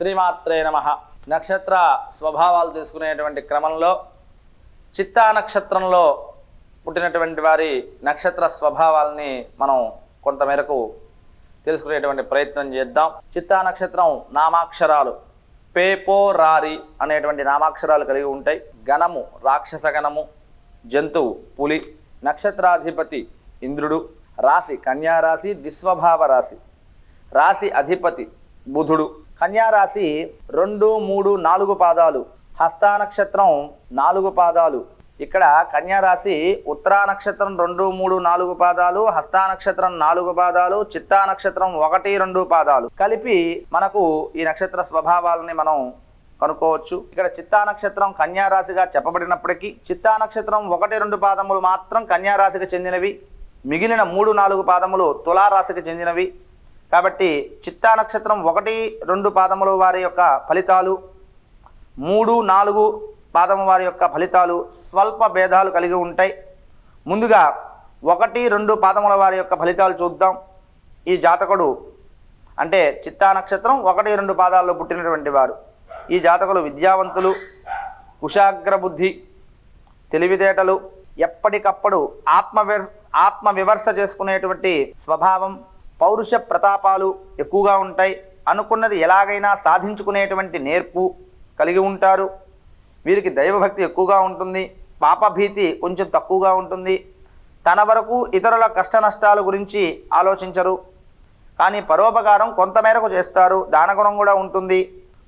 శ్రీమాత్రే నమ. నక్షత్ర స్వభావాలు తీసుకునేటువంటి క్రమంలో చిత్తా నక్షత్రంలో పుట్టినటువంటి వారి నక్షత్ర స్వభావాల్ని మనం కొంతమేరకు తెలుసుకునేటువంటి ప్రయత్నం చేద్దాం. చిత్తా నక్షత్రం నామాక్షరాలు పేపో రారి అనేటువంటి నామాక్షరాలు కలిగి ఉంటాయి. గణము రాక్షస గణము జంతువు పులి నక్షత్రాధిపతి ఇంద్రుడు రాశి కన్యారాశి దిస్వభావ రాశి. రాశి అధిపతి బుధుడు కన్యారాశి రెండు మూడు నాలుగు పాదాలు. హస్తా నక్షత్రం నాలుగు పాదాలు. ఇక్కడ కన్యారాశి ఉత్తరా నక్షత్రం రెండు మూడు నాలుగు పాదాలు హస్తా నక్షత్రం నాలుగు పాదాలు చిత్తా నక్షత్రం ఒకటి రెండు పాదాలు. కలిపి మనకు ఈ నక్షత్ర స్వభావాలని మనం కనుక్కోవచ్చు. ఇక్కడ చిత్తా నక్షత్రం కన్యారాశిగా చెప్పబడినప్పటికీ చిత్తా నక్షత్రం ఒకటి రెండు పాదములు మాత్రం కన్యారాశికి చెందినవి. మిగిలిన మూడు నాలుగు పాదములు తులారాశికి చెందినవి. కాబట్టి చిత్తా నక్షత్రం ఒకటి రెండు పాదములు వారి యొక్క ఫలితాలు మూడు నాలుగు పాదము వారి యొక్క ఫలితాలు స్వల్ప భేదాలు కలిగి ఉంటాయి. ముందుగా ఒకటి రెండు పాదముల వారి యొక్క ఫలితాలు చూద్దాం. ఈ జాతకుడు అంటే చిత్తా నక్షత్రం ఒకటి రెండు పాదాల్లో పుట్టినటువంటి వారు. ఈ జాతకులు విద్యావంతులు కుశాగ్ర బుద్ధి తెలివితేటలు ఎప్పటికప్పుడు ఆత్మ ఆత్మ విమర్శ చేసుకునేటువంటి స్వభావం పౌరుష ప్రతాపాలు ఎక్కువగా ఉంటాయి. అనుకున్నది ఎలాగైనా సాధించుకునేటువంటి నేర్పు కలిగి ఉంటారు. వీరికి దైవభక్తి ఎక్కువగా ఉంటుంది. పాపభీతి కొంచెం తక్కువగా ఉంటుంది. తన వరకు ఇతరుల కష్ట నష్టాల గురించి ఆలోచించరు. కానీ పరోపకారం కొంతమేరకు చేస్తారు. దానగుణం కూడా ఉంటుంది.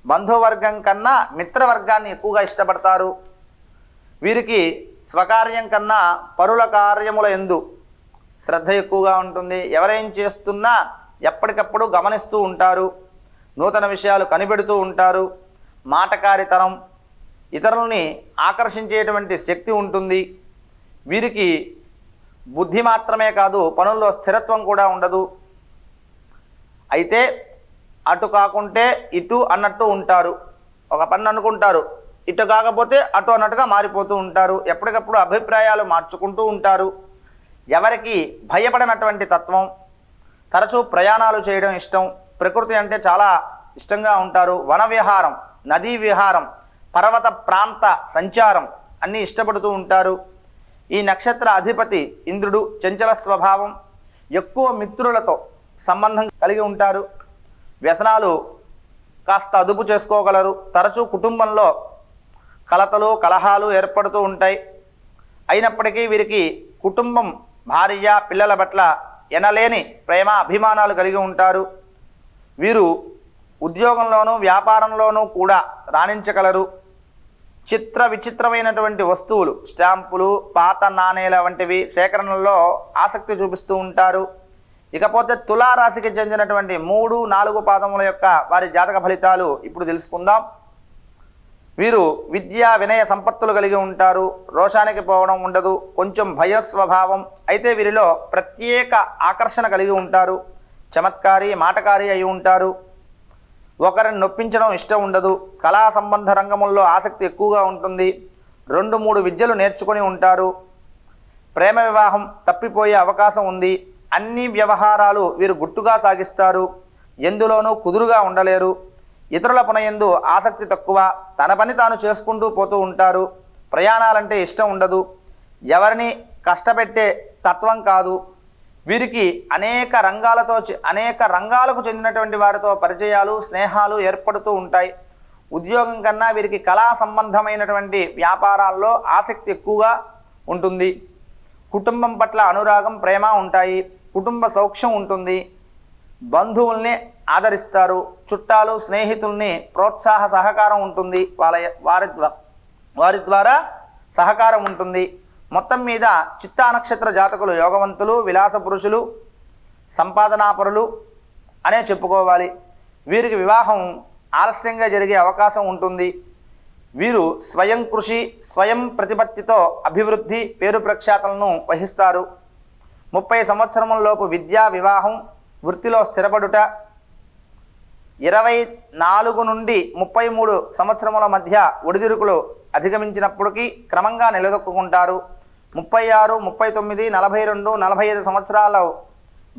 బంధువర్గం కన్నా మిత్రవర్గాన్ని ఎక్కువగా ఇష్టపడతారు. వీరికి స్వకార్యం కన్నా పరుల కార్యముల ఎందు శ్రద్ధ ఎక్కువగా ఉంటుంది. ఎవరేం చేస్తున్నా ఎప్పటికప్పుడు గమనిస్తూ ఉంటారు. నూతన విషయాలు కనిపెడుతూ ఉంటారు. మాటకారితనం ఇతరులని ఆకర్షించేటువంటి శక్తి ఉంటుంది. వీరికి బుద్ధి మాత్రమే కాదు పనుల్లో స్థిరత్వం కూడా ఉండదు. అయితే అటు కాకుంటే ఇటు అన్నట్టు ఉంటారు. ఒక పని అనుకుంటారు. ఇటు కాకపోతే అటు అన్నట్టుగా మారిపోతూ ఉంటారు. ఎప్పటికప్పుడు అభిప్రాయాలు మార్చుకుంటూ ఉంటారు. ఎవరికి భయపడినటువంటి తత్వం తరచూ ప్రయాణాలు చేయడం ఇష్టం ప్రకృతి అంటే చాలా ఇష్టంగా ఉంటారు వన విహారం నదీ విహారం పర్వత ప్రాంత సంచారం అన్నీ ఇష్టపడుతూ ఉంటారు. ఈ నక్షత్ర అధిపతి ఇంద్రుడు చంచల స్వభావం ఎక్కువ మిత్రులతో సంబంధం కలిగి ఉంటారు. వ్యసనాలు కాస్త అదుపు చేసుకోగలరు. తరచూ కుటుంబంలో కలతలు కలహాలు ఏర్పడుతూ ఉంటాయి. అయినప్పటికీ వీరికి కుటుంబం భార్య పిల్లల పట్ల ఎనలేని ప్రేమ అభిమానాలు కలిగి ఉంటారు. వీరు ఉద్యోగంలోనూ వ్యాపారంలోనూ కూడా రాణించగలరు. చిత్ర విచిత్రమైనటువంటి వస్తువులు స్టాంపులు పాత నాణేల వంటివి సేకరణలో ఆసక్తి చూపిస్తూ ఉంటారు. ఇకపోతే తులారాశికి చెందినటువంటి మూడు నాలుగు పాదముల యొక్క వారి జాతక ఫలితాలు ఇప్పుడు తెలుసుకుందాం. వీరు విద్యా వినయ సంపత్తులు కలిగి ఉంటారు. రోషానికి పోవడం ఉండదు. కొంచెం భయ స్వభావం అయితే వీరిలో ప్రత్యేక ఆకర్షణ కలిగి ఉంటారు. చమత్కారి మాటకారి అయి ఉంటారు. ఒకరిని నొప్పించడం ఇష్టం ఉండదు. కళా సంబంధ రంగముల్లో ఆసక్తి ఎక్కువగా ఉంటుంది. రెండు మూడు విద్యలు నేర్చుకొని ఉంటారు. ప్రేమ వివాహం తప్పిపోయే అవకాశం ఉంది. అన్ని వ్యవహారాలు వీరు గుట్టుగా సాగిస్తారు. ఎందులోనూ కుదురుగా ఉండలేరు. ఇతరుల పనయందు ఆసక్తి తక్కువ తన పని తాను చేసుకుంటూ పోతూ ఉంటారు. ప్రయాణాలంటే ఇష్టం ఉండదు. ఎవరిని కష్టపెట్టే తత్వం కాదు. వీరికి అనేక రంగాలతో అనేక రంగాలకు చెందినటువంటి వారితో పరిచయాలు స్నేహాలు ఏర్పడుతూ ఉంటాయి. ఉద్యోగం కన్నా వీరికి కళా సంబంధమైనటువంటి వ్యాపారాల్లో ఆసక్తి ఎక్కువగా ఉంటుంది. కుటుంబం పట్ల అనురాగం ప్రేమ ఉంటాయి. కుటుంబ సౌఖ్యం ఉంటుంది. బంధువుల్ని ఆదరిస్తారు. చుట్టాలు స్నేహితుల్ని ప్రోత్సాహ సహకారం ఉంటుంది. వాళ్ళ వారి వారి ద్వారా సహకారం ఉంటుంది. మొత్తం మీద చిత్తా నక్షత్ర జాతకులు యోగవంతులు విలాస పురుషులు సంపాదనాపరులు అనే చెప్పుకోవాలి. వీరికి వివాహం ఆలస్యంగా జరిగే అవకాశం ఉంటుంది. వీరు స్వయం కృషి స్వయం ప్రతిపత్తితో అభివృద్ధి పేరు ప్రఖ్యాతలను వహిస్తారు. ముప్పై సంవత్సరంలోపు విద్యా వివాహం వృత్తిలో స్థిరపడుట ఇరవై నాలుగు నుండి ముప్పై మూడు సంవత్సరముల మధ్య ఒడిదుడుకులు అధిగమించినప్పటికీ క్రమంగా నిలదొక్కుంటారు ముప్పై ఆరు ముప్పై తొమ్మిది నలభై రెండు నలభై ఐదు సంవత్సరాల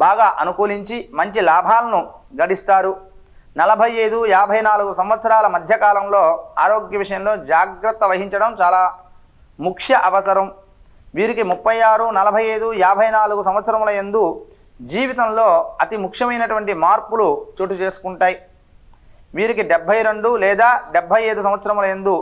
బాగా అనుకూలించి మంచి లాభాలను గడిస్తారు. నలభై ఐదు యాభై నాలుగు సంవత్సరాల మధ్యకాలంలో ఆరోగ్య విషయంలో జాగ్రత్త వహించడం చాలా ముఖ్య అవసరం. వీరికి ముప్పై ఆరు నలభై ఐదు యాభై నాలుగు సంవత్సరముల యందు జీవితంలో అతి ముఖ్యమైనటువంటి మార్పులు చోటు చేసుకుంటాయి. వీరికి డెబ్భై రెండు లేదా డెబ్భై ఐదు సంవత్సరముల యందు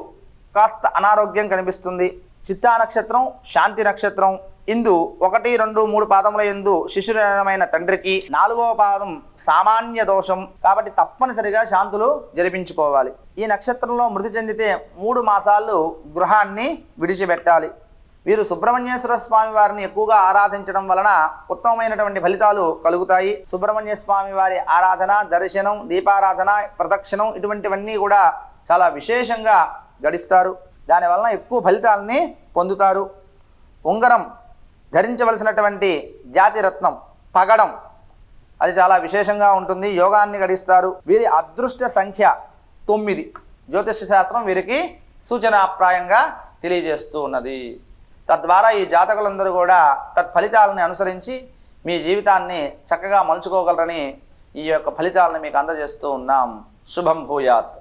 కాస్త అనారోగ్యం కనిపిస్తుంది. చిత్తా నక్షత్రం శాంతి నక్షత్రం ఇందు ఒకటి రెండు మూడు పాదముల ఎందు శిశురమైన తండ్రికి నాలుగవ పాదం సామాన్య దోషం. కాబట్టి తప్పనిసరిగా శాంతులు జరిపించుకోవాలి. ఈ నక్షత్రంలో మృతి చెందితే మూడు మాసాలు గృహాన్ని విడిచిపెట్టాలి. వీరు సుబ్రహ్మణ్యేశ్వర స్వామి వారిని ఎక్కువగా ఆరాధించడం వలన ఉత్తమమైనటువంటి ఫలితాలు కలుగుతాయి. సుబ్రహ్మణ్య స్వామి వారి ఆరాధన దర్శనం దీపారాధన ప్రదక్షిణం ఇటువంటివన్నీ కూడా చాలా విశేషంగా గడిస్తారు. దానివలన ఎక్కువ ఫలితాలని పొందుతారు. ఉంగరం ధరించవలసినటువంటి జాతిరత్నం పగడం అది చాలా విశేషంగా ఉంటుంది. యోగాన్ని గడిస్తారు. వీరి అదృష్ట సంఖ్య తొమ్మిది. జ్యోతిష శాస్త్రం వీరికి సూచనాప్రాయంగా తెలియజేస్తూ ఉన్నది. తద్వారా ఈ జాతకులందరూ కూడా తత్ఫలితాలని అనుసరించి మీ జీవితాన్ని చక్కగా మలుచుకోగలరని ఈ యొక్క ఫలితాలను మీకు అందజేస్తూ ఉన్నాం. శుభం భూయాత్.